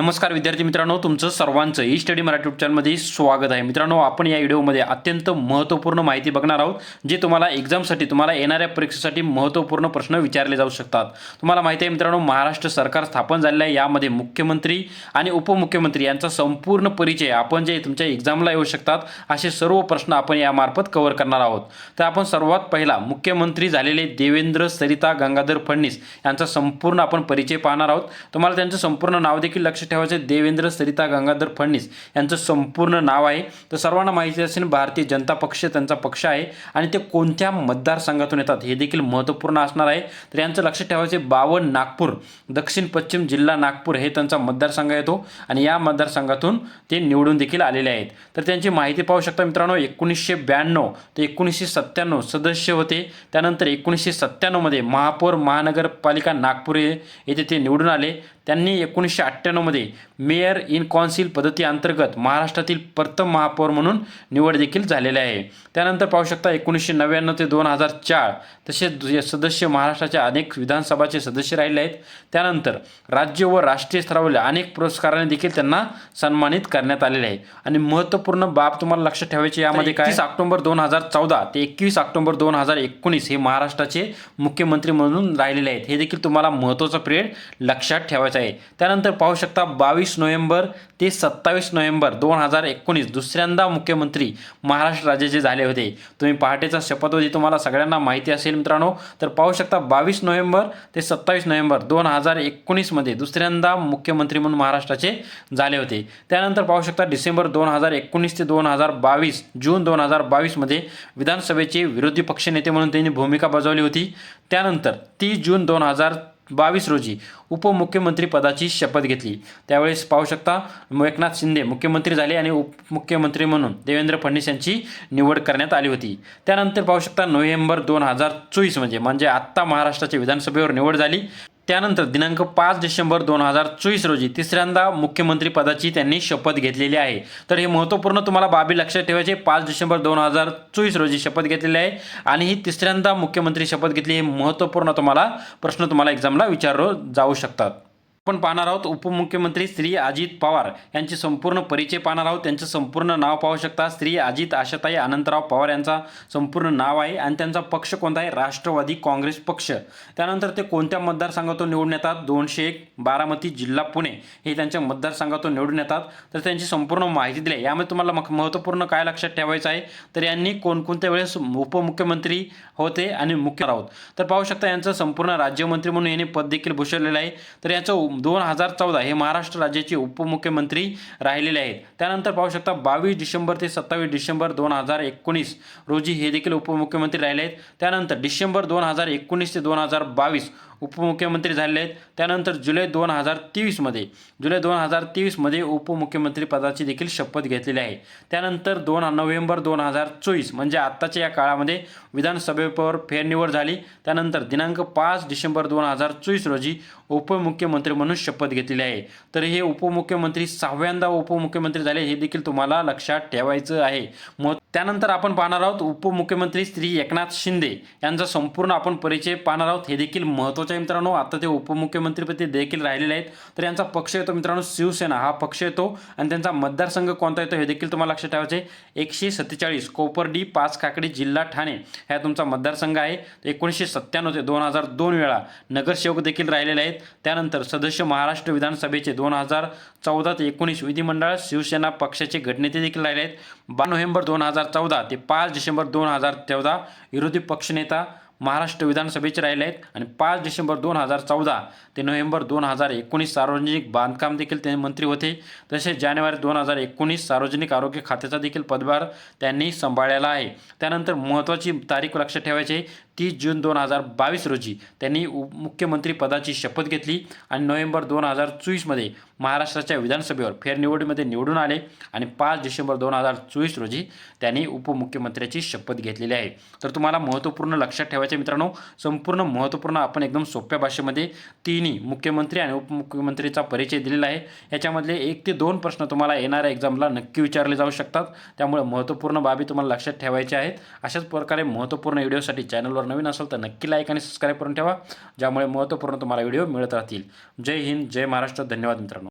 नमस्कार विद्यार्थी मित्रांनो तुमचं सर्वांचं e E study Marathi YouTube चॅनलमध्ये स्वागत आहे. मित्रांनो आपण या व्हिडिओमध्ये अत्यंत महत्त्वपूर्ण माहिती बघणार आहोत जे तुम्हाला एक्झामसाठी तुम्हाला येणाऱ्या परीक्षेसाठी महत्त्वपूर्ण प्रश्न विचारले जाऊ शकतात. तुम्हाला माहिती आहे मित्रांनो महाराष्ट्र सरकार स्थापन झालेलं आहे. यामध्ये मुख्यमंत्री आणि उपमुख्यमंत्री यांचा संपूर्ण परिचय आपण जे तुमच्या एक्झामला येऊ शकतात असे सर्व प्रश्न आपण यामार्फत कव्हर करणार आहोत. तर आपण सर्वात पहिला मुख्यमंत्री झालेले देवेंद्र सरिता गंगाधर फडणीस यांचा संपूर्ण आपण परिचय पाहणार आहोत. तुम्हाला त्यांचं संपूर्ण नाव देखील लक्ष ठेवायचे देवेंद्र सरिता गंगाधर फडणीस यांचं संपूर्ण नाव आहे. तर सर्वांना माहिती असेल भारतीय जनता पक्ष त्यांचा पक्ष आहे आणि ते कोणत्या मतदारसंघातून येतात हे देखील महत्त्वपूर्ण असणार आहे. तर यांचं लक्ष ठेवायचे बावन नागपूर दक्षिण पश्चिम जिल्हा नागपूर हे त्यांचा मतदारसंघ येतो आणि या मतदारसंघातून ते निवडून देखील आलेले आहेत. तर त्यांची माहिती पाहू शकता मित्रांनो एकोणीसशे ब्याण्णव ते एकोणीसशे सत्त्याण्णव सदस्य होते. त्यानंतर एकोणीसशे सत्त्याण्णवमध्ये महापौर महानगरपालिका नागपूर येथे ते निवडून आले. त्यांनी एकोणीसशे अठ्ठ्याण्णवमध्ये मेयर इन कॉन्सिल पद्धती अंतर्गत महाराष्ट्रातील प्रथम महापौर म्हणून निवड देखील झालेली आहे. त्यानंतर पाहू शकता एकोणीसशे नव्याण्णव ते दोन हजार चार तसेच सदस्य महाराष्ट्राच्या अनेक विधानसभाचे सदस्य राहिले आहेत. त्यानंतर राज्य व राष्ट्रीय स्तरावरील अनेक पुरस्काराने देखील त्यांना सन्मानित करण्यात आलेले आहे. आणि महत्त्वपूर्ण बाब तुम्हाला लक्षात ठेवायची यामध्ये काय? ऑक्टोबर दोन हजार चौदा ते एकवीस ऑक्टोबर दोन हजार एकोणीस हे महाराष्ट्राचे मुख्यमंत्री म्हणून राहिलेले आहेत. हे देखील तुम्हाला महत्त्वाचा पिरियड लक्षात ठेवायचा आहे. त्यानंतर पाहू शकता बावीस नोव्हेंबर ते सत्तावीस नोव्हेंबर दोन हजार एकोणीस दुसऱ्यांदा मुख्यमंत्री महाराष्ट्र राज्याचे झाले होते. तुम्ही पहाटेचा शपथविधी तुम्हाला सगळ्यांना माहिती असेल मित्रांनो. तर पाहू शकता बावीस नोव्हेंबर ते सत्तावीस नोव्हेंबर दोन हजार एकोणीसमध्ये दुसऱ्यांदा मुख्यमंत्री म्हणून महाराष्ट्राचे झाले होते. त्यानंतर पाहू शकता डिसेंबर दोन हजार एकोणीस ते दोन हजार बावीस जून दोन हजार बावीसमध्ये विधानसभेचे विरोधी पक्षनेते म्हणून त्यांनी भूमिका बजावली होती. त्यानंतर तीस जून दोन हजार बावीस रोजी उपमुख्यमंत्री पदाची शपथ घेतली. त्यावेळेस पाहू शकता एकनाथ शिंदे मुख्यमंत्री झाले आणि उपमुख्यमंत्री म्हणून देवेंद्र फडणवीस यांची निवड करण्यात आली होती. त्यानंतर पाहू शकता नोव्हेंबर दोन हजार चोवीस म्हणजे म्हणजे आत्ता महाराष्ट्राच्या विधानसभेवर निवड झाली. त्यानंतर दिनांक पाच डिसेंबर दोन हजार चोवीस रोजी तिसऱ्यांदा मुख्यमंत्रीपदाची त्यांनी शपथ घेतलेली आहे. तर हे महत्त्वपूर्ण तुम्हाला बाबी लक्षात ठेवायचे. पाच डिसेंबर दोन हजार चोवीस रोजी शपथ घेतलेली आहे. आणि ही तिसऱ्यांदा मुख्यमंत्री शपथ घेतली हे महत्त्वपूर्ण तुम्हाला प्रश्न तुम्हाला एक्झामला विचारलं जाऊ शकतात. आपण पाहणार आहोत. उपमुख्यमंत्री श्री अजित पवार यांचे संपूर्ण परिचय पाहणार आहोत. त्यांचं संपूर्ण नाव पाहू शकता. श्री अजित आशाताई अनंतराव पवार यांचा संपूर्ण नाव आहे आणि त्यांचा पक्ष कोणता आहे? राष्ट्रवादी काँग्रेस पक्ष. त्यानंतर ते कोणत्या मतदारसंघातून निवडून येतात? दोनशे एक बारामती जिल्हा पुणे हे त्यांच्या मतदारसंघातून निवडून येतात. तर त्यांची संपूर्ण माहिती दिली आहे. यामध्ये तुम्हाला महत्त्वपूर्ण काय लक्षात ठेवायचं आहे? तर यांनी कोणकोणत्या वेळेस उपमुख्यमंत्री होते आणि मुख्य आहोत? तर पाहू शकता यांचं संपूर्ण राज्यमंत्री म्हणून यांनी पद देखील भूषवलेलं आहे. तर याचं दोन हजार चौदा हे महाराष्ट्र राज्याचे उपमुख्यमंत्री राहिलेले आहेत. त्यानंतर पाहू शकता बावीस डिसेंबर ते सत्तावीस डिसेंबर दोन हजार एकोणीस रोजी हे देखील उपमुख्यमंत्री राहिले आहेत. त्यानंतर डिसेंबर दोन हजार एकोणीस ते दोन हजार बावीस उपमुख्यमंत्री झाले आहेत. त्यानंतर जुलै दोन हजार तेवीसमध्ये जुलै दोन हजार तेवीसमध्ये उपमुख्यमंत्री पदाची देखील शपथ घेतलेली आहे. त्यानंतर दोन नोव्हेंबर दोन हजार चोवीस म्हणजे आत्ताच्या या काळामध्ये विधानसभेवर फेरनिवड झाली. त्यानंतर दिनांक पाच डिसेंबर दोन हजार चोवीस रोजी उपमुख्यमंत्री म्हणून शपथ घेतलेली आहे. तर हे उपमुख्यमंत्री सहाव्यांदा उपमुख्यमंत्री झाले हे देखील तुम्हाला लक्षात ठेवायचं आहे. मग त्यानंतर आपण पाहणार आहोत उपमुख्यमंत्री श्री एकनाथ शिंदे यांचा संपूर्ण आपण परिचय पाहणार आहोत. हे देखील महत्त्वाचं आहे मित्रांनो. आता ते उपमुख्यमंत्रीपदी देखील राहिलेले आहेत. तर यांचा पक्ष येतो मित्रांनो शिवसेना. हा पक्ष येतो आणि त्यांचा मतदारसंघ कोणता येतो हे देखील तुम्हाला लक्षात ठेवायचे एकशे सत्तेचाळीस कोपर्डी पाच काकडी जिल्हा ठाणे हा तुमचा मतदारसंघ आहे. एकोणीसशे सत्त्याण्णव ते दोन हजार दोन वेळा नगरसेवक देखील राहिलेले आहेत. त्यानंतर सदस्य महाराष्ट्र विधानसभेचे दोन हजार चौदा ते एकोणीस विधिमंडळ शिवसेना पक्षाचे गटनेते देखील राहिले आहेत. बारा नोव्हेंबर दोन हजार चौदा ते पाच डिसेंबर दोन हजार चौदा विरोधी पक्षनेता महाराष्ट्र विधानसभेचे राहिले आहेत. आणि पाच डिसेंबर दोन हजार चौदा ते नोव्हेंबर दोन हजार एकोणीस सार्वजनिक बांधकाम देखील ते मंत्री होते. तसेच जानेवारी दोन हजार एकोणीस सार्वजनिक आरोग्य खात्याचा देखील पदभार त्यांनी सांभाळलेला आहे. त्यानंतर महत्त्वाची तारीख लक्षात ठेवायची तीस जून दोन हजार बावीस रोजी त्यांनी उप शपथ घेतली आणि नोव्हेंबर दोन हजार चोवीसमध्ये महाराष्ट्राच्या विधानसभेवर फेरनिवडीमध्ये निवडून आले आणि पाच डिसेंबर दोन हजार चोवीस रोजी त्यांनी उपमुख्यमंत्र्याची शपथ घेतलेली आहे. तर तुम्हाला महत्त्वपूर्ण लक्षात ठेवायचे मित्रांनो संपूर्ण महत्त्वपूर्ण आपण एकदम सोप्या भाषेमध्ये तिन्ही मुख्यमंत्री आणि उपमुख्यमंत्रीचा परिचय दिलेला आहे. याच्यामधले एक ते दोन प्रश्न तुम्हाला येणाऱ्या एक्झामला नक्की विचारले जाऊ शकतात. त्यामुळे महत्त्वपूर्ण बाबी तुम्हाला लक्षात ठेवायच्या आहेत. अशाच प्रकारे महत्त्वपूर्ण व्हिडिओसाठी चॅनलवर नवीन असेल तर नक्की लाईक आणि सबस्क्राईब करून ठेवा ज्यामुळे महत्त्वपूर्ण तुम्हाला व्हिडिओ मिळत राहतील. जय हिंद जय महाराष्ट्र धन्यवाद मित्रांनो.